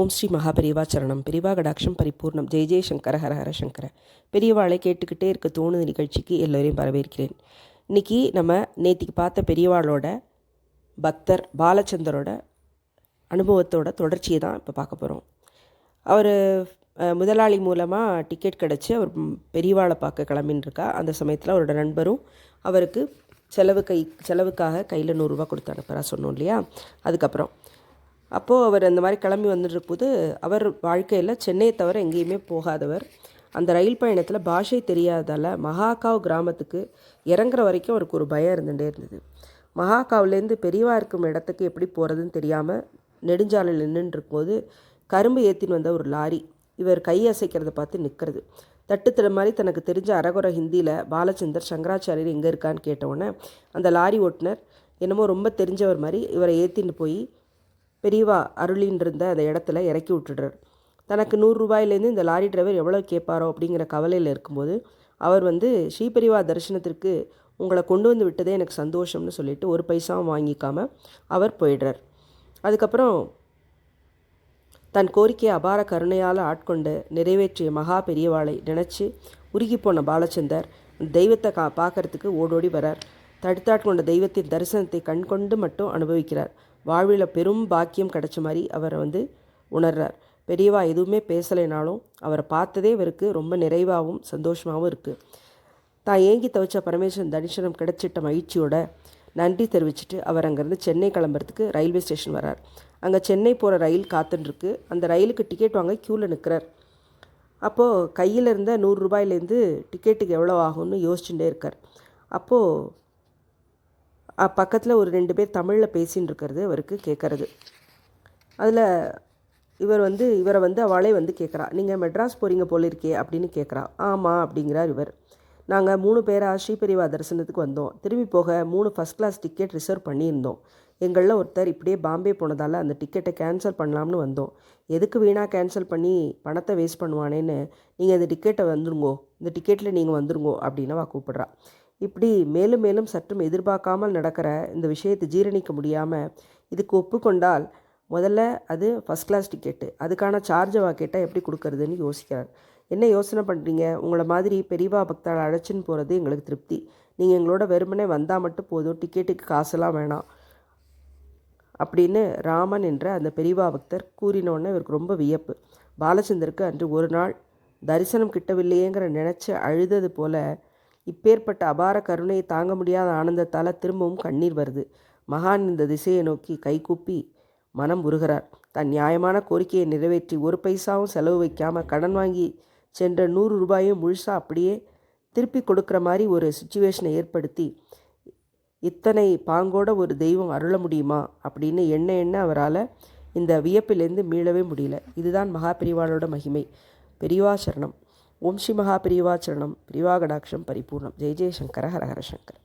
ஓம் ஸ்ரீ மகாபெரிவா சரணம். பெரிவா கடாட்சம் பரிபூர்ணம். ஜெய் ஜெய் ஹர ஹர சங்கர. பெரியவாளை கேட்டுக்கிட்டே இருக்க தோணுது நிகழ்ச்சிக்கு எல்லோரையும் வரவேற்கிறேன். இன்றைக்கி நம்ம நேற்றுக்கு பார்த்த பெரியவாளோட பக்தர் பாலச்சந்தரோட அனுபவத்தோட தொடர்ச்சியை தான் இப்போ பார்க்க போகிறோம் அவர் முதலாளி மூலமாக டிக்கெட் கிடச்சி அவர் பெரியவாளை பார்க்க கிளம்பின்னு இருக்கா அந்த சமயத்தில் அவரோட நண்பரும் அவருக்கு செலவு கை செலவுக்காக கையில் நூறுரூவா கொடுத்து அனுப்புகிறா சொன்னோம் இல்லையா? அதுக்கப்புறம் அப்போது அவர் அந்த மாதிரி கிளம்பி வந்துட்டு போது அவர் வாழ்க்கையில் சென்னையை தவிர எங்கேயுமே போகாதவர். அந்த ரயில் பயணத்தில் பாஷை தெரியாதால் மகாகாவ் கிராமத்துக்கு இறங்குற வரைக்கும் அவருக்கு ஒரு பயம் இருந்துகிட்டே இருந்தது. மகாகாவ்லேருந்து பெரியவா இருக்கும் இடத்துக்கு எப்படி போகிறதுன்னு தெரியாமல் நெடுஞ்சாலையில் நின்றுருக்கும்போது கரும்பு ஏற்றின்னு வந்த ஒரு லாரி இவர் கை அசைக்கிறத பார்த்து நிற்கிறது தட்டுத்திட மாதிரி தனக்கு தெரிஞ்ச அரகுர ஹிந்தியில் பாலச்சந்தர் சங்கராச்சாரியர் எங்கே இருக்கான்னு கேட்டவுடனே அந்த லாரி ஓட்டுனர் என்னமோ ரொம்ப தெரிஞ்சவர் மாதிரி இவரை ஏற்றின்னு போய் பெரியவா அருளின்னு இருந்த அந்த இடத்துல இறக்கி விட்டுடுறார். தனக்கு நூறு ரூபாயிலேருந்து இந்த லாரி டிரைவர் எவ்வளோ கேட்பாரோ அப்படிங்கிற கவலையில் இருக்கும்போது அவர் வந்து ஸ்ரீபெரிவா தரிசனத்திற்கு உங்களை கொண்டு வந்து விட்டதே எனக்கு சந்தோஷம்னு சொல்லிட்டு ஒரு பைசாவும் வாங்கிக்காமல் அவர் போயிடுறார். அதுக்கப்புறம் தன் கோரிக்கையை அபார கருணையால் ஆட்கொண்டு நிறைவேற்றிய மகா பெரியவாளை நினச்சி உருகிப்போன பாலச்சந்தர் தெய்வத்தை கா பார்க்கறதுக்கு ஓடோடி வரார். தடுத்தாட்கொண்ட தெய்வத்தின் தரிசனத்தை கண்கொண்டு மட்டும் அனுபவிக்கிறார். வாழ்வில் பெரும் பாக்கியம் கிடைச்ச மாதிரி அவரை வந்து உணர்றார். பெரியவா எதுவுமே பேசலைனாலும் அவரை பார்த்ததே இவருக்கு ரொம்ப நிறைவாகவும் சந்தோஷமாகவும் இருக்குது தான் ஏங்கி தவிச்ச பரமேஸ்வரன் தரிசனம் கிடைச்சிட்ட மகிழ்ச்சியோட நன்றி தெரிவிச்சிட்டு அவர் அங்கேருந்து சென்னை கிளம்புறதுக்கு ரயில்வே ஸ்டேஷன் வரார் அங்கே சென்னை போகிற ரயில் காத்துட்டுருக்கு அந்த ரயிலுக்கு டிக்கெட் வாங்க க்யூவில் நிற்கிறார் அப்போது கையில் இருந்த நூறு ரூபாயிலேருந்து டிக்கெட்டுக்கு எவ்வளோ ஆகும்னு யோசிச்சுட்டே இருக்கார். அப்போது பக்கத்தில் ஒரு ரெண்டு பேர் தமிழில் பேசின்னு இருக்கிறது அவருக்கு கேட்குறது அதில் இவர் வந்து இவரை வந்து அவளே வந்து கேட்குறா நீங்கள் மெட்ராஸ் போகிறீங்க போல இருக்கே அப்படின்னு கேட்குறா ஆமாம் அப்படிங்கிறார் இவர். நாங்கள் மூணு பேராக ஸ்ரீபெரிவா தரிசனத்துக்கு வந்தோம். திரும்பி போக மூணு ஃபஸ்ட் கிளாஸ் டிக்கெட் ரிசர்வ் பண்ணியிருந்தோம். எங்களில் ஒருத்தர் இப்படியே பாம்பே போனதால் அந்த டிக்கெட்டை கேன்சல் பண்ணலாம்னு வந்தோம். எதுக்கு வீணாக கேன்சல் பண்ணி பணத்தை வேஸ்ட் பண்ணுவானேன்னு நீங்கள் இந்த டிக்கெட்டை வந்துருங்கோ. இந்த டிக்கெட்டில் நீங்கள் வந்துருங்கோ அப்படின்னு அவ கூப்பிட்றா. இப்படி மேலும் மேலும் சற்றும் எதிர்பார்க்காமல் நடக்கிற இந்த விஷயத்தை ஜீரணிக்க முடியாமல் இதுக்கு ஒப்புக்கொண்டால் முதல்ல அது ஃபஸ்ட் கிளாஸ் டிக்கெட்டு அதுக்கான சார்ஜை கேட்டால் எப்படி கொடுக்கறதுன்னு யோசிக்கிறார். என்ன யோசனை பண்ணுறீங்க உங்களை மாதிரி பெரியவா பக்தால் அழைச்சின்னு போகிறது எங்களுக்கு திருப்தி. நீங்கள் எங்களோட வெறுமனே வந்தால் மட்டும் போதும் டிக்கெட்டுக்கு காசெல்லாம் வேணாம். அப்படின்னு ராமன் என்ற அந்த பெரியவா பக்தர் கூறினோடனே இவருக்கு ரொம்ப வியப்பு. பாலச்சந்தருக்கு அன்று ஒரு நாள் தரிசனம் கிட்டவில்லையேங்கிற நினச்சி அழுதது போல் இப்பேற்பட்ட அபார கருணையை தாங்க முடியாத ஆனந்தத்தால் திரும்பவும் கண்ணீர் வருது. மகான் இந்த திசையை நோக்கி கைகூப்பி மனம் உருகிறார். தன் நியாயமான கோரிக்கையை நிறைவேற்றி ஒரு பைசாவும் செலவு வைக்காமல் கடன் வாங்கி சென்ற நூறு ரூபாயும் முழுசாக அப்படியே திருப்பி கொடுக்குற மாதிரி ஒரு சுச்சுவேஷனை ஏற்படுத்தி இத்தனை பாங்கோட ஒரு தெய்வம் அருள முடியுமா? அப்படின்னு எண்ண எண்ண அவரால் இந்த வியப்பிலேருந்து மீளவே முடியல. இதுதான் மகா பெரிவாளோட மகிமை. பெரியவா சரணம். ஓம் ஸ்ரீ மகா பிரிவாச்சரணம் பிரிவாகடாட்சம் பரிபூர்ணம். ஜெய் ஜெயசங்கர ஹரஹர சங்கர்.